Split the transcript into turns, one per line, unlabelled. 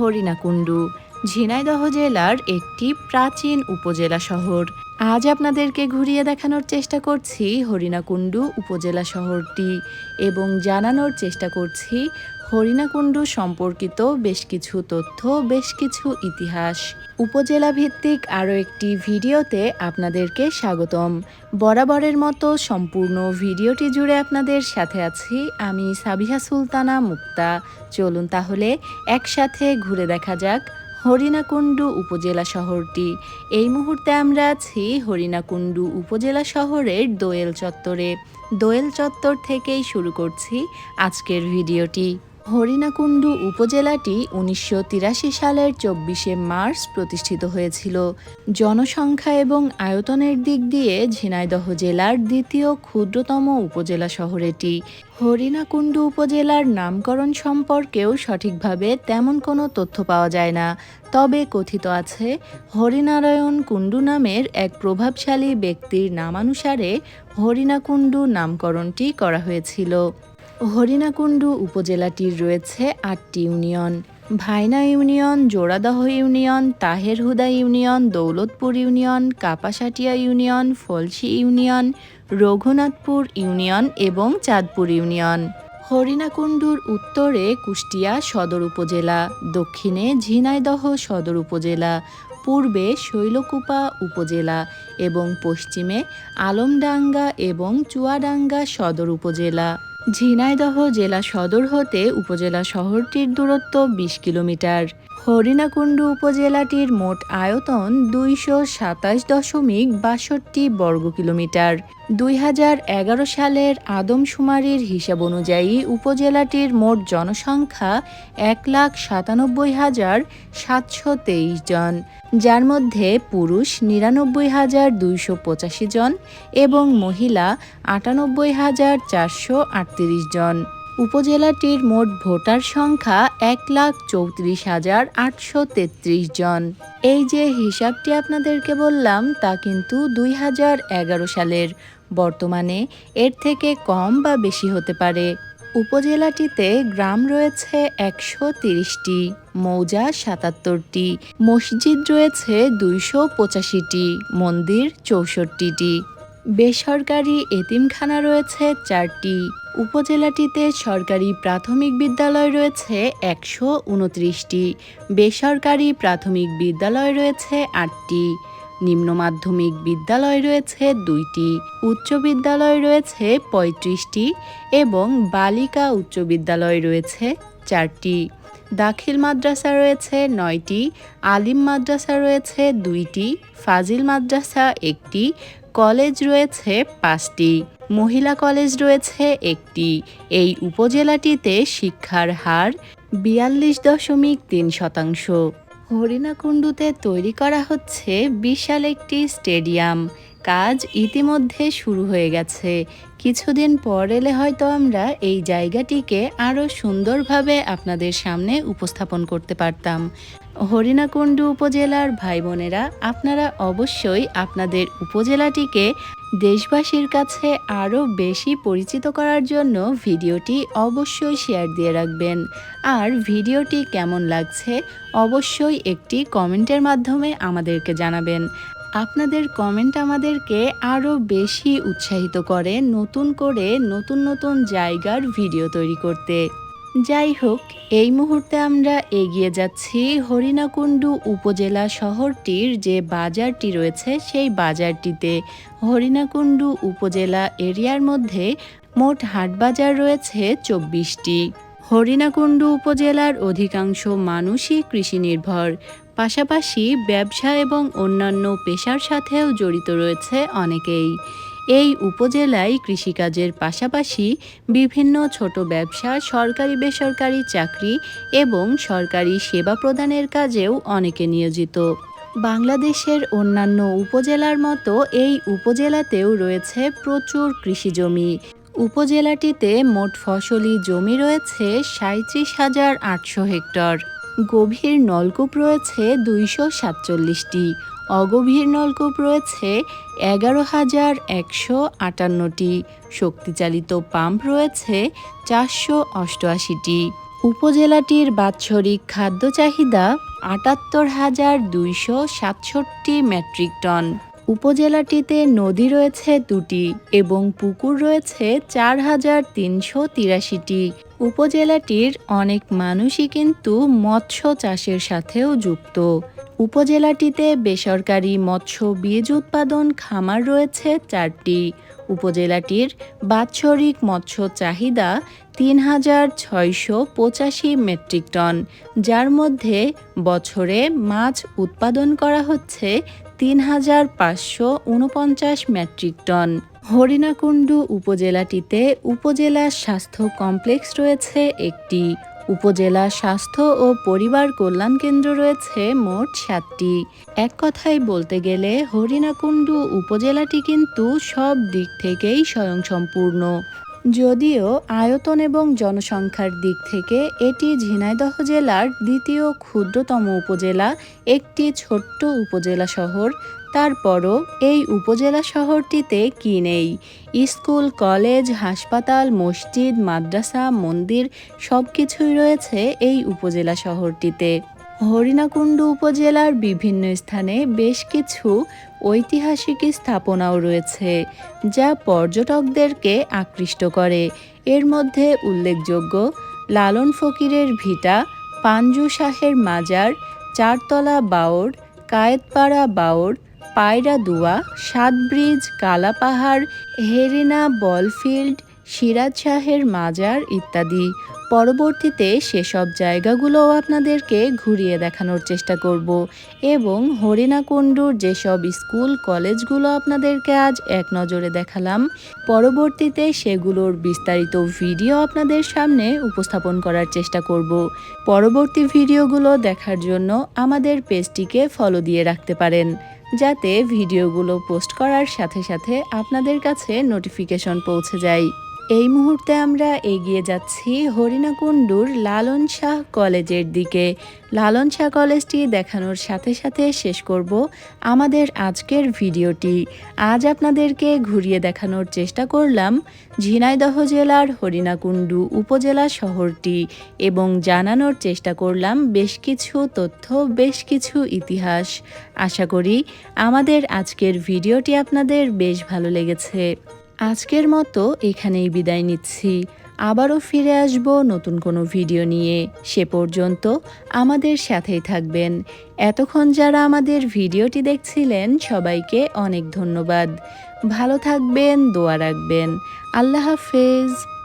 হরিণাকুণ্ডু, ঝিনাইদহ জেলার একটি প্রাচীন উপজেলা শহর। আজ আপনাদেরকে ঘুরিয়ে দেখানোর চেষ্টা করছি হরিণাকুণ্ডু উপজেলা শহরটি এবং জানানোর চেষ্টা করছি হরিণাকুণ্ডু সম্পর্কিত বেশ কিছু তথ্য, বেশ কিছু ইতিহাস। উপজেলা ভিত্তিক আরও একটি ভিডিওতে আপনাদেরকে স্বাগতম। বরাবরের মতো সম্পূর্ণ ভিডিওটি জুড়ে আপনাদের সাথে আছি আমি সাবিহা সুলতানা মুক্তা। চলুন তাহলে একসাথে ঘুরে দেখা যাক হরিণাকুণ্ডু উপজেলা শহরটি। এই মুহূর্তে আমরা আছি হরিণাকুণ্ডু উপজেলা শহরের দোয়েল চত্বরে। দোয়েল চত্বর থেকেই শুরু করছি আজকের ভিডিওটি। হরিণাকুণ্ডু উপজেলাটি উনিশশো তিরাশি সালের চব্বিশে মার্চ প্রতিষ্ঠিত হয়েছিল। জনসংখ্যা এবং আয়তনের দিক দিয়ে ঝিনাইদহ জেলার দ্বিতীয় ক্ষুদ্রতম উপজেলা শহর এটি। হরিণাকুণ্ডু উপজেলার নামকরণ সম্পর্কেও সঠিকভাবে তেমন কোনো তথ্য পাওয়া যায় না। তবে কথিত আছে, হরিনারায়ণ কুণ্ডু নামের এক প্রভাবশালী ব্যক্তির নামানুসারে হরিণাকুণ্ডু নামকরণটি করা হয়েছিল। হরিণাকুণ্ডু উপজেলাটির রয়েছে আটটি union. Bhaina union, Joradah union, Taherhuda union, Daulatpur union, Kapashatia union, Falsi union, Raghunathpur union এবং চাঁদপুর ইউনিয়ন। হরিণাকুণ্ডুর উত্তরে কুষ্টিয়া সদর উপজেলা, দক্ষিণে ঝিনাইদহ সদর উপজেলা, পূর্বে শৈলকুপা উপজেলা এবং পশ্চিমে আলমডাঙ্গা এবং চুয়াডাঙ্গা সদর উপজেলা। ঝিনাইদহ জেলা সদর হতে উপজেলা শহরটির দূরত্ব বিশ কিলোমিটার। হরিণাকুণ্ডু উপজেলাটির মোট আয়তন দুইশো সাতাশ দশমিক বাষট্টি বর্গ কিলোমিটার। দুই হাজার এগারো সালের আদমশুমারির হিসাব অনুযায়ী উপজেলাটির মোট জনসংখ্যা এক লাখ সাতানব্বই হাজার সাতশো তেইশ জন, যার মধ্যে পুরুষ নিরানব্বই হাজার দুইশো পঁচাশি জন এবং মহিলা আটানব্বই হাজার চারশো আটত্রিশ জন। উপজেলাটির মোট ভোটার সংখ্যা এক লাখ চৌত্রিশ হাজার আটশো তেত্রিশ জন। এই যে হিসাবটি আপনাদেরকে বললাম, তা কিন্তু দুই হাজার এগারো সালের। বর্তমানে এর থেকে কম বা বেশি হতে পারে। উপজেলাটিতে গ্রাম রয়েছে একশো তিরিশটি, মৌজা সাতাত্তরটি, মসজিদ রয়েছে দুইশো পঁচাশিটি, মন্দির চৌষট্টিটি। বেসরকারি এতিমখানা রয়েছে চারটি। উপজেলাটিতে সরকারি প্রাথমিক বিদ্যালয় রয়েছে একশো উনত্রিশটি। বেসরকারি প্রাথমিক বিদ্যালয় রয়েছে আটটি। নিম্ন মাধ্যমিক বিদ্যালয় রয়েছে দুইটি। উচ্চ বিদ্যালয় রয়েছে পঁয়ত্রিশটি এবং বালিকা উচ্চ বিদ্যালয় রয়েছে চারটি। দাখিল মাদ্রাসা রয়েছে নয়টি, আলিম মাদ্রাসা রয়েছে দুইটি, ফাজিল মাদ্রাসা একটি কলেজ রয়েছে পাঁচটি, মহিলা কলেজ রয়েছে একটি। এই উপজেলাটিতে শিক্ষার হার বিয়াল্লিশ দশমিক তিন শতাংশ। হরিণাকুণ্ডুতে তৈরি করা হচ্ছে বিশাল একটি স্টেডিয়াম। কাজ ইতিমধ্যে শুরু হয়ে গেছে। কিছুদিন পর এলে হয়তো আমরা এই জায়গাটিকে আরও সুন্দরভাবে আপনাদের সামনে উপস্থাপন করতে পারতাম। হরিণাকুণ্ডু উপজেলার ভাই বোনেরা আপনারা অবশ্যই আপনাদের উপজেলাটিকে দেশবাসীর কাছে আরও বেশি পরিচিত করার জন্য ভিডিওটি অবশ্যই শেয়ার দিয়ে রাখবেন। আর ভিডিওটি কেমন লাগছে অবশ্যই একটি কমেন্টের মাধ্যমে আমাদেরকে জানাবেন। আপনাদের কমেন্ট আমাদেরকে আরও বেশি উৎসাহিত করে নতুন করে নতুন নতুন জায়গার ভিডিও তৈরি করতে। যাই হোক, এই মুহূর্তে আমরা এগিয়ে যাচ্ছি হরিণাকুণ্ডু উপজেলা শহরটির যে বাজারটি রয়েছে সেই বাজারটিতে। হরিণাকুণ্ডু উপজেলা এরিয়ার মধ্যে মোট হাটবাজার রয়েছে চব্বিশটি। হরিণাকুণ্ডু উপজেলার অধিকাংশ মানুষই কৃষি নির্ভর পাশাপাশি ব্যবসা এবং অন্যান্য পেশার সাথেও জড়িত রয়েছে অনেকেই। এই উপজেলায় কৃষিকাজের পাশাপাশি বিভিন্ন ছোট ব্যবসা, সরকারি বেসরকারি চাকরি এবং সরকারি সেবা প্রদানের কাজেও অনেকে নিয়োজিত। বাংলাদেশের অন্যান্য উপজেলার মতো এই উপজেলাতেও রয়েছে প্রচুর কৃষি জমি। উপজেলাটিতে মোট ফসলি জমি রয়েছে সাঁত্রিশ হাজার আটশো হেক্টর। গভীর নলকূপ রয়েছে দুইশো সাতচল্লিশটি। অগভীর নলকূপ রয়েছে এগারো হাজার একশো আটান্নটি। শক্তিচালিত পাম্প রয়েছে চারশো অষ্টআশিটি। উপজেলাটির বাৎসরিক খাদ্য চাহিদা আটাত্তর হাজার দুইশো সাতষট্টি মেট্রিক টন। উপজেলাটিতে নদী রয়েছে দুটি এবং পুকুর রয়েছে চার হাজার তিনশো তিরাশিটি। উপজেলাটির অনেক মানুষই কিন্তু মৎস্য চাষের সাথেও যুক্ত। উপজেলাটিতে বেসরকারি মৎস্য বীজ উৎপাদন খামার রয়েছে চারটি। উপজেলাটির বাৎসরিক মৎস্য চাহিদা তিন হাজার ছয়শো পঁচাশি মেট্রিক টন, যার মধ্যে বছরে মাছ উৎপাদন করা হচ্ছে তিন হাজার পাঁচশো উনপঞ্চাশ মেট্রিক টন। হরিণাকুণ্ডু উপজেলাটিতে উপজেলা স্বাস্থ্য কমপ্লেক্স রয়েছে একটি। উপজেলা স্বাস্থ্য ও পরিবার কল্যাণ কেন্দ্র রয়েছে মোট সাতটি। এক কথায় বলতে গেলে হরিণাকুণ্ডু উপজেলাটি কিন্তু সব দিক থেকেই স্বয়ংসম্পূর্ণ। যদিও আয়তন এবং জনসংখ্যার দিক থেকে এটি ঝিনাইদহ জেলার দ্বিতীয় ক্ষুদ্রতম উপজেলা, একটি ছোট্ট উপজেলা শহর। তারপরও এই উপজেলা শহরটিতে কি নেই? স্কুল, কলেজ, হাসপাতাল, মসজিদ, মাদ্রাসা, মন্দির সব কিছুই রয়েছে এই উপজেলা শহরটিতে। হরিণাকুণ্ডু উপজেলার বিভিন্ন স্থানে বেশ কিছু ঐতিহাসিক স্থাপনাও রয়েছে, যা পর্যটকদেরকে আকৃষ্ট করে। এর মধ্যে উল্লেখযোগ্য লালন ফকিরের ভিটা, পাঞ্জু শাহের মাজার, চারতলা বাওড় কায়েতপাড়া বাওড় পায়রা দুয়া, সাত ব্রিজ কালাপাহাড় হেরিনা বলফিল্ড, সিরাজ শাহের মাজার ইত্যাদি। পরবর্তীতে সেসব জায়গাগুলোও আপনাদেরকে ঘুরিয়ে দেখানোর চেষ্টা করব এবং হরিণাকুণ্ডুর যেসব স্কুল, কলেজগুলো আপনাদেরকে আজ এক নজরে দেখালাম, পরবর্তীতে সেগুলোর বিস্তারিত ভিডিও আপনাদের সামনে উপস্থাপন করার চেষ্টা করব। পরবর্তী ভিডিওগুলো দেখার জন্য আমাদের পেজটিকে ফলো দিয়ে রাখতে পারেন, যাতে ভিডিওগুলো পোস্ট করার সাথে সাথে আপনাদের কাছে নোটিফিকেশন পৌঁছে যায়। এই মুহূর্তে আমরা এগিয়ে যাচ্ছি হরিণাকুণ্ডুর লালন শাহ কলেজের দিকে। লালন শাহ কলেজটি দেখানোর সাথে সাথে শেষ করব আমাদের আজকের ভিডিওটি। আজ আপনাদেরকে ঘুরিয়ে দেখানোর চেষ্টা করলাম ঝিনাইদহ জেলার হরিণাকুণ্ডু উপজেলা শহরটি এবং জানানোর চেষ্টা করলাম বেশ কিছু তথ্য, বেশ কিছু ইতিহাস। আশা করি আমাদের আজকের ভিডিওটি আপনাদের বেশ ভালো লেগেছে। আজকের মতো এখানেই বিদায় নিচ্ছি। আবারও ফিরে আসব নতুন কোনো ভিডিও নিয়ে। সে পর্যন্ত আমাদের সাথেই থাকবেন। এতক্ষণ যারা আমাদের ভিডিওটি দেখছিলেন, সবাইকে অনেক ধন্যবাদ। ভালো থাকবেন, দোয়া রাখবেন। আল্লাহ হাফেজ।